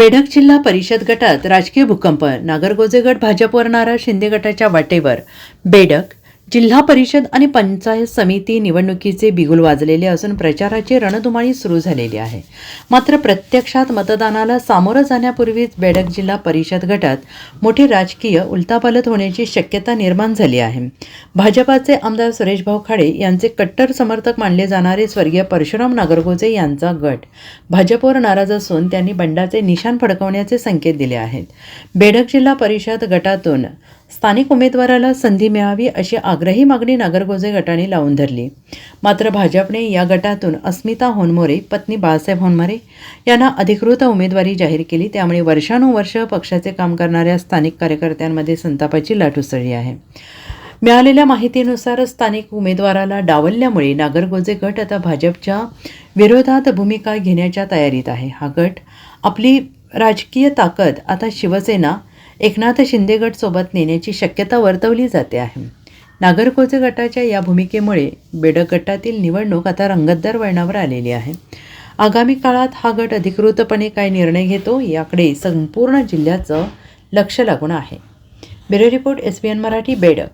बेडक जिल्हा परिषद गटात राजकीय भूकंप. नागरगोजे गट भाजपवर नारा शिंदे गटाच्या वाटेवर. बेडक जिल्हा परिषद आणि पंचायत समिती निवडणुकीचे बिगुल वाजलेले असून प्रचाराची रणधुमाळी सुरू झालेली आहे. मात्र प्रत्यक्षात मतदानाला सामोरं जाण्यापूर्वीच बेडक जिल्हा परिषद गटात मोठी राजकीय उलतापालत होण्याची शक्यता निर्माण झाली आहे. भाजपाचे आमदार सुरेशभाऊ खाडे यांचे कट्टर समर्थक मानले जाणारे स्वर्गीय परशुराम नागरगोजे यांचा गट भाजपवर नाराज असून त्यांनी बंडाचे निशाण फडकवण्याचे संकेत दिले आहेत. बेडक जिल्हा परिषद गटातून स्थानिक उमेदवाराला संधी मिळावी अशी आग्रही मागणी नागरगोजे गटाने लावून धरली. मात्र भाजपने या गटातून अस्मिता होनमोरे पत्नी बाळासाहेब होनमोरे यांना अधिकृत उमेदवारी जाहीर केली. त्यामुळे वर्षानुवर्ष पक्षाचे काम करणाऱ्या स्थानिक कार्यकर्त्यांमध्ये संतापाची लाट उसळली आहे. मिळालेल्या माहितीनुसार स्थानिक उमेदवाराला डावलल्यामुळे नागरगोजे गट आता भाजपच्या विरोधात भूमिका घेण्याच्या तयारीत आहे. हा गट आपली राजकीय ताकद आता शिवसेना एकनाथ शिंदे गटसोबत नेण्याची शक्यता वर्तवली जाते आहे. नागरकोचे गटाच्या या भूमिकेमुळे बेडक गटातील निवडणूक आता रंगतदार वळणावर आलेली आहे. आगामी काळात हा गट अधिकृतपणे काय निर्णय घेतो याकडे संपूर्ण जिल्ह्याचं लक्ष लागून आहे. Bureau report S B N Marathi बेडक.